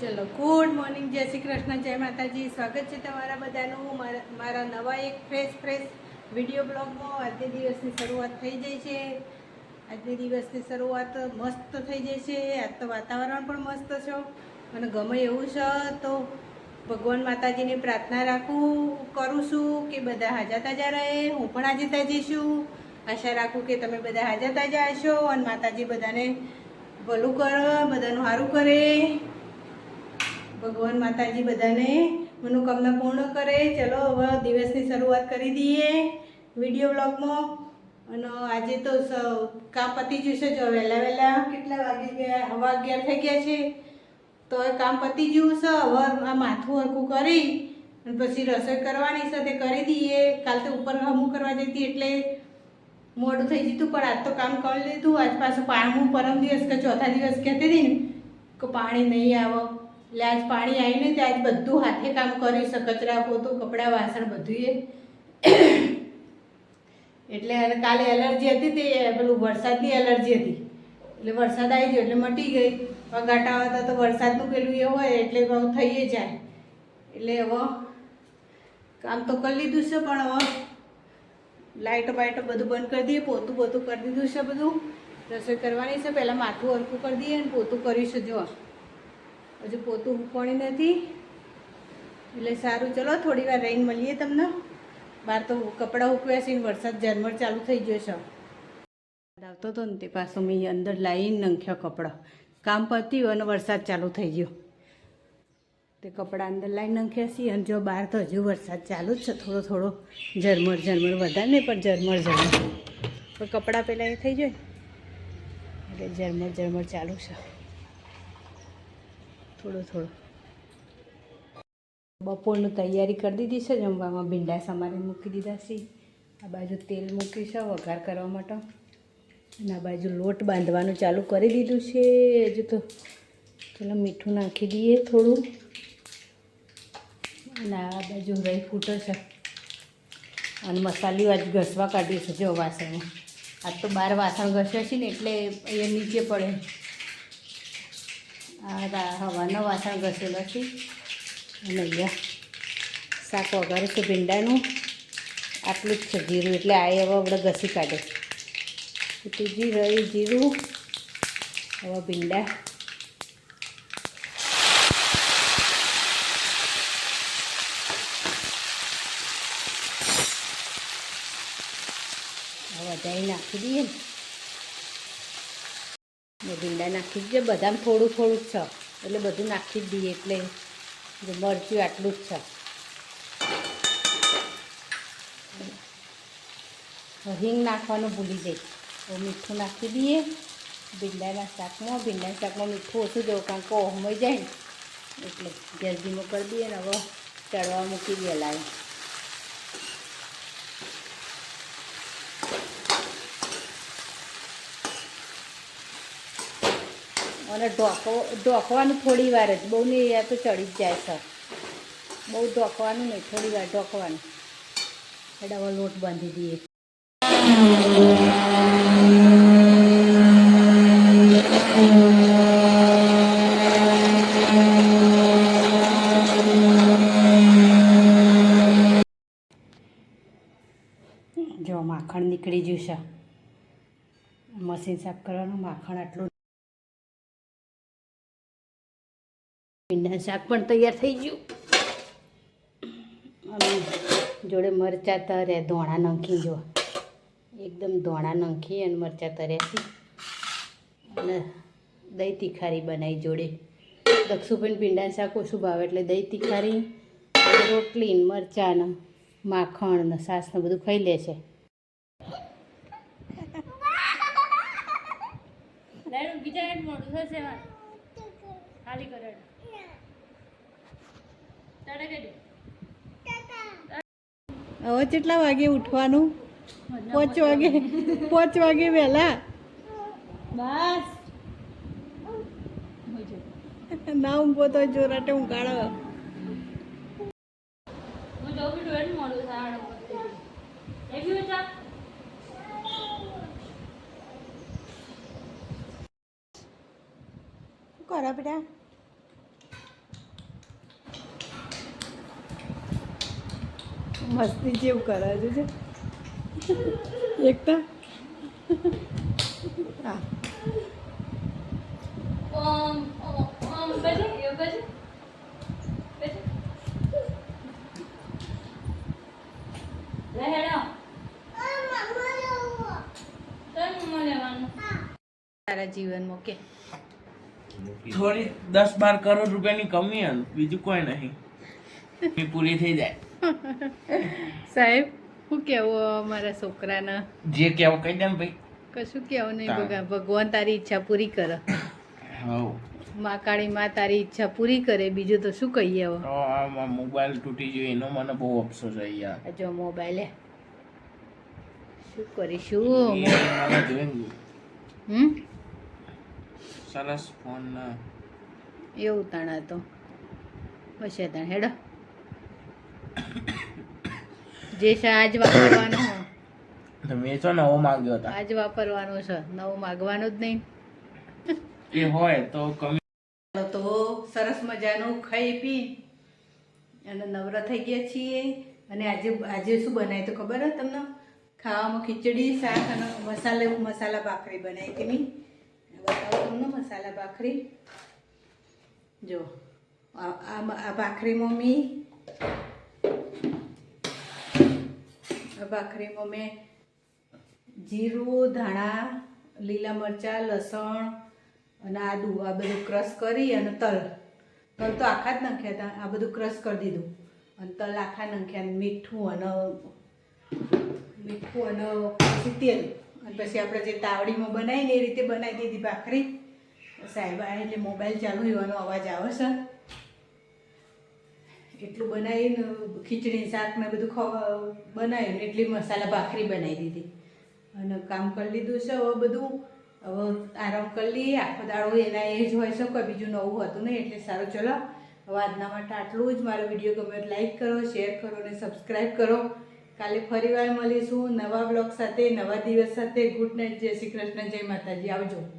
ચલો, good morning, જય શ્રી કૃષ્ણ, જય માતાજી. સ્વાગત છે તમારા બધાનું. મારા નવા એક ફ્રેશ ફ્રેશ વીડિયો બ્લોગમાં આજે દિવસની શરૂઆત થઈ જાય છે. આજની દિવસની શરૂઆત મસ્ત થઈ જાય છે. આજ તો વાતાવરણ પણ મસ્ત છે. અને ગમે એવું છે, તો ભગવાન માતાજીને પ્રાર્થના રાખું, કરું છું કે બધા હાજર તાજા રહે. હું પણ આજે તાજી છું. આશા રાખું કે તમે બધા હાજર તાજા હશો અને માતાજી બધાને ભલું કરે, બધાનું સારું કરે. ભગવાન માતાજી બધાને મનોકામના પૂર્ણ કરે. ચલો હવે દિવસની શરૂઆત કરી દઈએ વીડિયો બ્લોગમાં અને આજે તો કામ પતી ગયું છે જો વહેલા વહેલા કેટલા વાગી ગયા? હવા અગિયાર થઈ ગયા છે. તો એ કામ પતી ગયું છે. હવે આ માથું હરખું કરી અને પછી રસોઈ કરવાની છે તે કરી દઈએ. કાલ તો ઉપર હમું કરવા જતી એટલે મોડું થઈ જતું, પણ આજ તો કામ કરી લીધું. આજ પાછું પાણી પરમ દિવસ કે ચોથા દિવસ કહેતી હતી ને, કે પાણી નહીં આવે. એટલે આજ પાણી આવીને તે આજ બધું હાથે કામ કર્યું કચરા, પોતું, કપડાં, વાસણ બધું એટલે અને કાલે એલર્જી હતી તે પેલું વરસાદની એલર્જી હતી. એટલે વરસાદ આવી ગયો, એટલે મટી ગઈ. વગાટા હતા તો વરસાદનું પેલું એ હોય, એટલે બહુ થઈ જાય. એટલે હવે કામ તો કરી લીધું છે, પણ હવે લાઇટો બાઇટો બધું બંધ કરી દઈએ, પોતું પોતું કરી દીધું છે બધું. રસોઈ કરવાની છે, પહેલાં માથું હરખું કરી દઈએ અને પોતું કરીશું જો હજુ પોતું ઉપણી નથી. એટલે સારું, ચલો થોડી વાર રહીને મળીએ તમને. બહાર તો કપડાં ઉકવ્યા છે વરસાદ ઝરમર ચાલુ થઈ ગયો છે. આવતો હતો ને તે પાછો મેં અંદર લાવીને નંખ્યો કપડાં. કામ પત્યું અને વરસાદ ચાલુ થઈ ગયો. તે કપડાં અંદર લાવી નાખ્યા છીએ અને જો બહાર તો હજુ વરસાદ ચાલુ જ છે. થોડો થોડો ઝરમર ઝરમર વધારે નહીં, પણ ઝરમર ઝરમર. પણ કપડાં પહેલાં એ થઈ જાય એટલે ઝરમર ઝરમર ચાલુ છે. થોડો થોડો. બપોરનું તૈયારી કરી દીધી છે, જમવામાં ભીંડા સમારી મૂકી દીધા છે. આ બાજુ તેલ મૂક્યું છે, વઘાર કરવા માટે. અને આ બાજુ લોટ બાંધવાનું ચાલુ કરી દીધું છે. હજુ તો ચાલો મીઠું નાખી દઈએ થોડું. અને આ બાજુ રહી ફૂટો છે. અને મસાલીઓ આજ ઘસવા કાઢ્યું છે, જો વાસણમાં. આજ તો બાર વાસણ ઘસે છે ને, એટલે એ નીચે પડે. આ હવાના વાસણ ઘસેલા છે અને અહીંયા શાક વઘારે છે ભીંડાનું. આટલું જ છે જીરું, એટલે આ હવે આપણે ઘસી કાઢે. તીજી રહી જીરું, હવે ભીંડા. હવે વધારી નાખી દઈએ. ને ને નાખી દઈએ બધામાં થોડું થોડું જ છે. એટલે બધું નાખી જ દઈએ. એટલે મરચું આટલું જ છે. હિંગ નાખવાનું ભૂલી જઈ તો મીઠું નાખી દઈએ. ભીંડાના શાકમાં. ભીંડાના શાકમાં મીઠું ઓછું જવું કારણ કે ઓહમાઈ જાય ને. એટલે ધીમો કરી દઈએ ને હવે ચડવા મૂકી દઈએ લાવી અને ઢોકો ઢોકવાનું થોડી વાર જ. બહુ નહીં યાર તો ચડી જ જાય સર બહુ ઢોકવાનું નહીં, થોડી વાર ઢોકવાનું એટલે લોટ બાંધી દઈએ. જો માખણ નીકળી ગયું છે. મશીન સાફ કરવાનું, માખણ આટલું શાક પણ તૈયાર થઈ ગયું. અને જોડે મરચાં તર્યા, ધોણા નાખી જો. એકદમ ધોણા નાખી અને મરચાં તર્યાથી અને દહીં તીખારી બનાવી જોડે. દક્ષુભાઈ ભીંડા શાક ઓછું ભાવે એટલે દહીં તીખારી, રોટલી મરચાં માખણ ને સાસ ને બધું ખાઈ લે છે. બીજા હેડ મોડું થશે ખાલી કરે ટાટા કરી હવે કેટલા વાગે ઉઠવાનું? પાંચ વાગે પાંચ વાગે વહેલા? બસ. ના ઊંઘો તો જોરાટે ઊંઘાડો. કરો બેટા? મસ્તી જેવું કરાયું છે એકતા? તારા જીવનમાં કે? થોડી દસ બાર કરોડ રૂપિયાની કમી બીજું કોઈ નહીં. પૂરી થઈ જાય. સાહેબ શું કેવું અમારા છોકરાને? જે કેવું કહી દે ને ભાઈ. કશું કેવું નહીં ભગવાન ભગવાન તારી ઈચ્છા પૂરી કરે. મા કાળી માં તારી ઈચ્છા પૂરી કરે બીજું તો શું કહીએ હવે? મોબાઈલ તૂટી ગયો એનો મને બહુ અફસોસ અહીંયા જો મોબાઈલ શું કરીશું? હમ? સરસ ફોન એવું તણા તો. બસ એ તાણ હેડો. જે છે આજ વાપરવાનો મેં તો નવો માંગ્યો હતા. આજ વાપરવાનો છે. નવું માગવાનું જ નહીં. એ હોય તો કમી તો સરસ મજાનું ખાઈ પી. અને નવરા થઈ ગયા છીએ. અને આજે આજે શું બનાવી તો ખબર હે તમને? ખાવામાં ખીચડી શાક અને મસાલે મસાલા ભાખરી બનાવી હતી મેં બતાવો તમને મસાલા ભાખરી. જો આ આ- આ ભાખરીમાં મેં ભાખરીમાં મેં જીરું, ધાણા, લીલા મરચાં, લસણ અને આદુ, આ બધું ક્રશ કરી અને તલ. તલ તો આખા જ નાખ્યા હતા. આ બધું ક્રશ કરી દીધું. અને તલ આખા નાખ્યા મીઠું અને મીઠું અને પછી તેલ. અને પછી આપણે જે તાવડીમાં બનાવીને એ રીતે બનાવી દીધી ભાખરી. સાહેબ એટલે મોબાઈલ ચાલુ હોવાનો અવાજ આવે છે. એટલું બનાવીને ખીચડી શાક ને બધું બનાવ્યું એટલી મસાલા ભાખરી બનાવી દીધી. અને કામ કરી લીધું છે, હવે બધું હવે આરામ કરી લઈએ. આખો દાડો એના એ જ હોય છે, કોઈ બીજું નવું હતું નહીં, એટલે સારું ચલો. હવે આજના માટે આટલું જ. મારો વીડિયો ગમે લાઈક કરો, શેર કરો અને સબસ્ક્રાઈબ કરો. કાલે ફરીવાર મળીશું નવા બ્લોગ સાથે, નવા દિવસ સાથે. ગુડ નાઇટ, જય શ્રી કૃષ્ણ, જય માતાજી. આવજો.